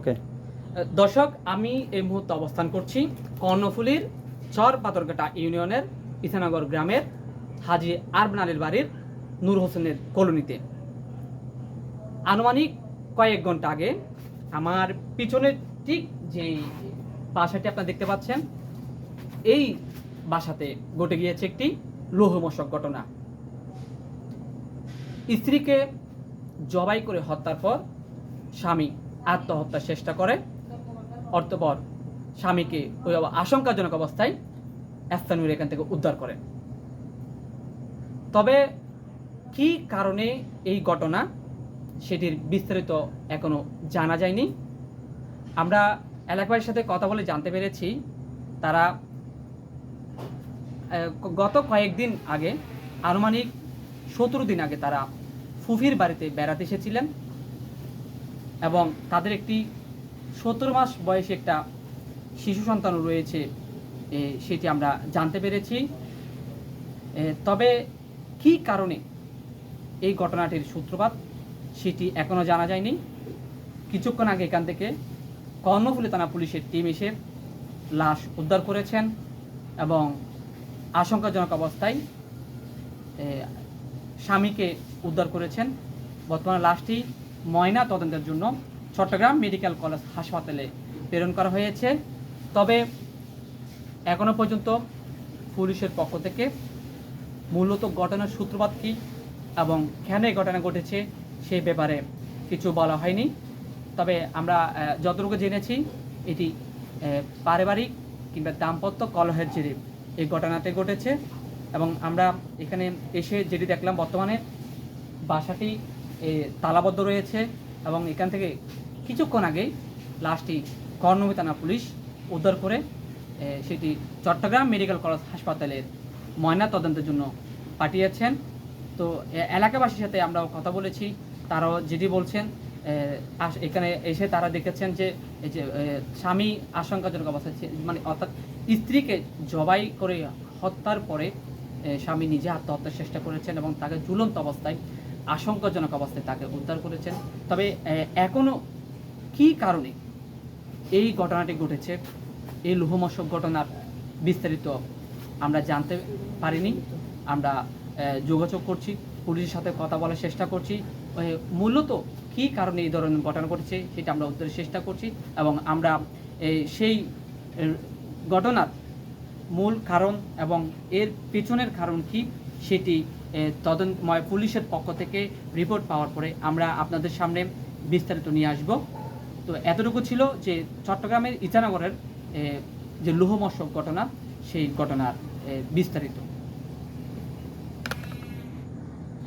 ওকে দর্শক, আমি এই মুহূর্তে অবস্থান করছি কর্ণফুলির চর পাথরঘাটা ইউনিয়নের ইসানগর গ্রামের হাজি আরবান আলীর বাড়ির নূর হোসেনের কলোনিতে। আনুমানিক কয়েক ঘণ্টা আগে আমার পিছনে ঠিক যে বাসাটি আপনারা দেখতে পাচ্ছেন, এই বাসাতে ঘটে গিয়েছে একটি লোহমশক ঘটনা। স্ত্রীকে জবাই করে হত্যার পর স্বামী আত্মহত্যার চেষ্টা করে। অর্থপর স্বামীকে ওই আশঙ্কাজনক অবস্থায় স্থানীয় এখান থেকে উদ্ধার করে। তবে কি কারণে এই ঘটনা সেটির বিস্তারিত এখনও জানা যায়নি। আমরা এলাকাবাসীর সাথে কথা বলে জানতে পেরেছি, তারা গত কয়েকদিন আগে আনুমানিক সতেরো দিন আগে তারা ফুফির বাড়িতে বেড়াতে এসেছিলেন। এবং তাদের একটি সতেরো মাস বয়সে একটা শিশু সন্তান রয়েছে সেটি আমরা জানতে পেরেছি। তবে কি কারণে এই ঘটনাটির সূত্রপাত সেটি এখনও জানা যায়নি। কিছুক্ষণ আগে এখান থেকে কর্ণফুলী থানা পুলিশের টিম এসে লাশ উদ্ধার করেছেন এবং আশঙ্কাজনক অবস্থায় স্বামীকে উদ্ধার করেছেন। বর্তমানে লাশটি ময়না তদন্তের জন্য চট্টগ্রাম মেডিকেল কলেজ হাসপাতালে প্রেরণ করা হয়েছে। তবে এখনও পর্যন্ত পুলিশের পক্ষ থেকে মূলত ঘটনার সূত্রপাত কী এবং কেন ঘটনা ঘটেছে সেই ব্যাপারে কিছু বলা হয়নি। তবে আমরা যতটুকু জেনেছি, এটি পারিবারিক কিংবা দাম্পত্য কলহের জেরে এই ঘটনাতে ঘটেছে এবং আমরা এখানে এসে যেটি দেখলাম বর্তমানে, বাসাটি তালাবদ্ধ রয়েছে এবং এখান থেকে কিছুক্ষণ আগেই লাশটি কর্ণমী থানা পুলিশ উদ্ধার করে সেটি চট্টগ্রাম মেডিকেল কলেজ হাসপাতালের ময়না তদন্তের জন্য পাঠিয়েছেন। তো এলাকাবাসীর সাথে আমরাও কথা বলেছি, তারাও যেটি বলছেন এখানে এসে তারা দেখেছেন যে, এই যে স্বামী আশঙ্কাজনক অবস্থায় মানে অর্থাৎ স্ত্রীকে জবাই করে হত্যার পরে স্বামী নিজে আত্মহত্যার চেষ্টা করেছেন এবং তাকে ঝুলন্ত অবস্থায় আশঙ্কাজনক অবস্থায় তাকে উদ্ধার করেছেন। তবে এ, এখনও কি কারণে এই ঘটনাটি ঘটেছে এই লোহমশক ঘটনার বিস্তারিত আমরা জানতে পারিনি। আমরা যোগাযোগ করছি পুলিশের সাথে কথা বলার চেষ্টা করছি। মূলত কি কারণে এই ধরনের ঘটনা ঘটেছে সেটা আমরা উদ্ধারের চেষ্টা করছি এবং আমরা সেই ঘটনার মূল কারণ এবং এর পেছনের কারণ কি সেটি তদন্তময় পুলিশের পক্ষ থেকে রিপোর্ট পাওয়ার পরে আমরা আপনাদের সামনে বিস্তারিত নিয়ে আসব। তো এতটুকু ছিল যে চট্টগ্রামের ইটানগরের যে লোহমশক ঘটনা, সেই ঘটনার বিস্তারিত।